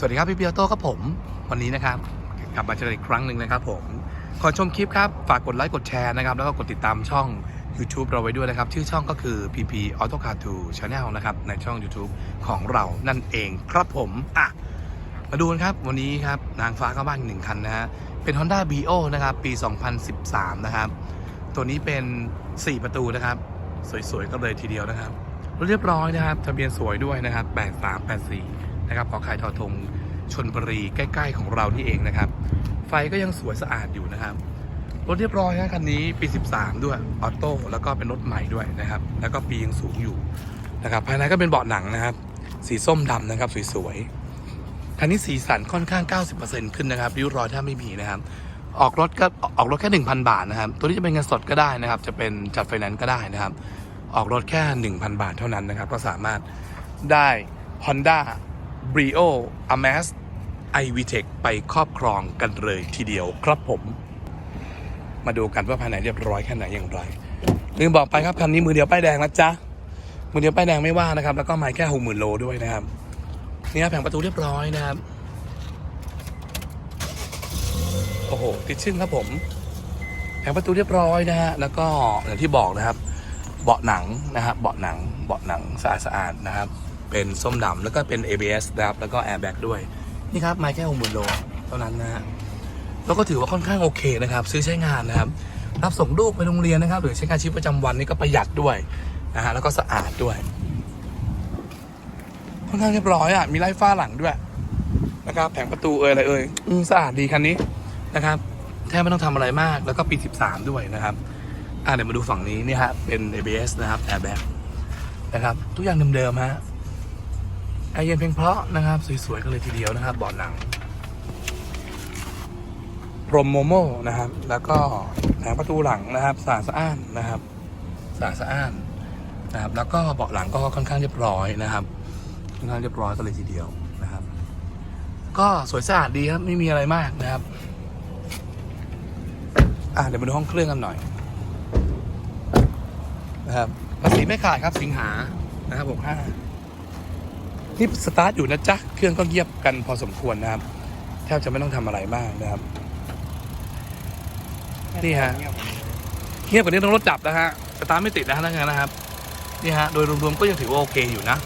สวัสดีครับพี่เปียโต้ครับผม วันนี้นะครับกลับมาเจออีกครั้งหนึ่งนะครับผมก่อนชมคลิปครับฝากกดไลค์กดแชร์นะครับแล้วก็กดติดตามช่อง YouTube เราไว้ด้วยนะครับ ชื่อช่องก็คือ PP Auto Car 2 Channel นะครับในช่อง YouTube ของเรานั่นเองครับผมอะมาดูกันครับ วันนี้ครับนางฟ้าเข้าบ้านอีกหนึ่งคันนะฮะเป็น Honda Brio นะครับปี 2013 นะครับ ตัวนี้เป็น 4 ประตูนะครับ สวยๆก็เลยทีเดียวนะครับรถเรียบร้อยนะครับทะเบียนสวยด้วยนะครับ 8384 นะครับขอขายทอทงชนบุรีใกล้ ๆ ของเรานี่เองนะครับ ไฟก็ยังสวยสะอาดอยู่นะครับรถเรียบร้อยนะคันนี้ปี 13 ด้วยออโต้แล้วก็เป็นรถใหม่ด้วยนะครับ แล้วก็ปียังสูงอยู่นะครับภายในก็เป็นเบาะหนังนะครับ สีส้มดำนะครับสวยๆคันนี้สีสันค่อนข้าง 90%ขึ้นนะครับริ้วรอยถ้าไม่มีนะครับ ออกรถก็ออกรถแค่ 1,000 บาทนะครับ ตัวนี้จะเป็นเงินสดก็ได้นะครับ จะเป็นจัดไฟแนนซ์ก็ได้นะครับ ออกรถแค่ 1,000 บาทเท่านั้นนะครับ ก็สามารถได้ Honda Brio Amax iVTEC ไปครอบครองกันเลยทีเดียวครับผม มาดูกันว่าภายในเรียบร้อยแค่ไหนอย่างไรลืมบอกไปครับคันนี้มือเดียวป้ายแดงนะจ๊ะมือเดียวป้ายแดงไม่ว่านะครับ แล้วก็ไม่แค่หกหมื่นโลด้วยนะครับนี่ครับแผงประตูเรียบร้อยนะครับโอ้โหติดชึ่งครับผมแผงประตูเรียบร้อยนะฮะแล้วก็อย่างที่บอกนะครับ เบาะหนังนะครับเบาะหนังเบาะหนังสะอาดสะอาดๆนะครับ เป็นส้มดำแล้วก็เป็น ABS นะครับแล้วก็แอร์แบ็กด้วย นี่ครับไม่แค่หกหมื่นโลเท่านั้นนะฮะแล้วก็ถือว่าค่อนข้างโอเคนะครับ ซื้อใช้งานนะครับ รับส่งลูกไปโรงเรียนนะครับ หรือใช้งานชีวิตประจำวันนี่ก็ประหยัดด้วยนะฮะแล้วก็สะอาดด้วย ค่อนข้างเรียบร้อยอะมีไล่ฟ้าหลังด้วยนะครับแผงประตูเอ่ยอะไรเอ่ยสะอาดดีคันนี้นะครับแทบไม่ต้องทำอะไรมากแล้วก็ปี 13 ด้วยนะครับ อ่าเดี๋ยวมาดูฝั่งนี้นี่ฮะเป็น ABS นะครับ airbag นะครับ ทุกอย่างเดิมๆฮะ แอร์เย็นเพียงเพราะนะครับ สวยๆกันเลยทีเดียวนะครับเบาะหนังพรมโมโมนะครับ แล้วก็แผงประตูหลังนะครับสะอาดสะอ้านนะครับสะอาดสะอ้านนะครับ แล้วก็เบาะหลังก็ค่อนข้างเรียบร้อยนะครับค่อนข้างเรียบร้อยกันเลยทีเดียวนะครับ ก็สวยสะอาดดีครับไม่มีอะไรมากนะครับอะเดี๋ยวมาดูห้องเครื่องกันหน่อยนะครับภาษีไม่ขาดครับสิงหานะครับผมห้า นี่สตาร์ทอยู่นะจ๊ะ เครื่องก็เงียบกันพอสมควรนะครับ แทบจะไม่ต้องทำอะไรมากนะครับ นี่ฮะ เงียบกว่านี้ต้องรถจับนะฮะสตาร์ทไม่ติดนะฮะนั่นนะครับ นี่ฮะ โดยรวมๆก็ยังถือว่าโอเคอยู่นะ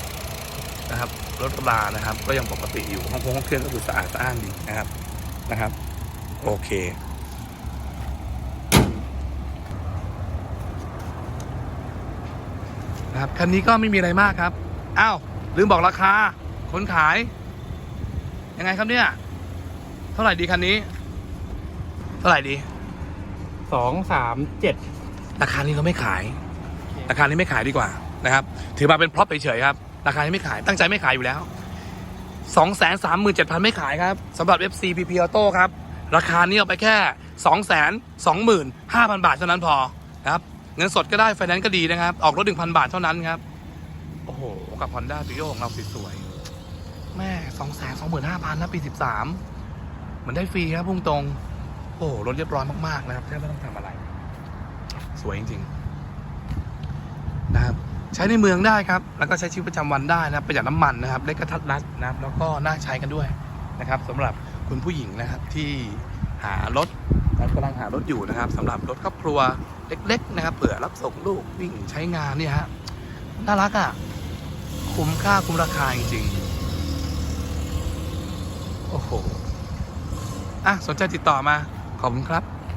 นะครับ รถกระบะนะครับ ก็ยังปกติอยู่ห้องคงห้องเครื่องก็คือสะอาดสะอ้านดีนะครับ นะครับ โอเคนะครับคันนี้ก็ไม่มีอะไรมากครับ อ้าว ลืมบอกราคา คนขาย ยังไงครับเนี่ย เท่าไหร่ดีคันนี้ เท่าไหร่ดี สองสามเจ็ดราคานี้เราไม่ขาย ราคานี้ไม่ขายดีกว่านะครับ ถือมาเป็นพร็อพเฉยๆครับ ราคานี้ไม่ขาย ตั้งใจไม่ขายอยู่แล้ว2 3 7 0 0 0 ไม่ขายครับสำหรับ FC PP Auto ครับ ราคานี้เอาไปแค่ 2 2 5 0 0 0 บาทเท่านั้นพอนะครับ เงินสดก็ได้ ไฟแนนซ์ก็ดีนะครับ ออกรถ 1,000 บาทเท่านั้นครับ โอ้โห กับ Honda b r i o ของเราสวยๆแม่2 2 5 0 0 0นะปี13เหมือนได้ฟรีครับพุ่งตรง โอ้โห รถเรียบร้อยมากๆนะครับแทบไม่ต้องทำอะไร สวยจริงๆนะครับใช้ในเมืองได้ครับ แล้วก็ใช้ชีวิตประจำวันได้นะครับประหยัดน้ำมันนะครับเล็กกระทัดรัดนะครับ แล้วก็น่าใช้กันด้วยนะครับสำหรับคุณผู้หญิงนะครับที่หารถนะครับกำลังหารถอยู่นะครับสำหรับรถครอบครัวเล็ก ๆ นะครับเผื่อรับส่งลูกวิ่งใช้งานเนี่ยฮะ น่ารักอะ คุ้มค่าคุ้มราคาจริงๆ โอ้โห อะ สนใจติดต่อมา ขอบคุณครับ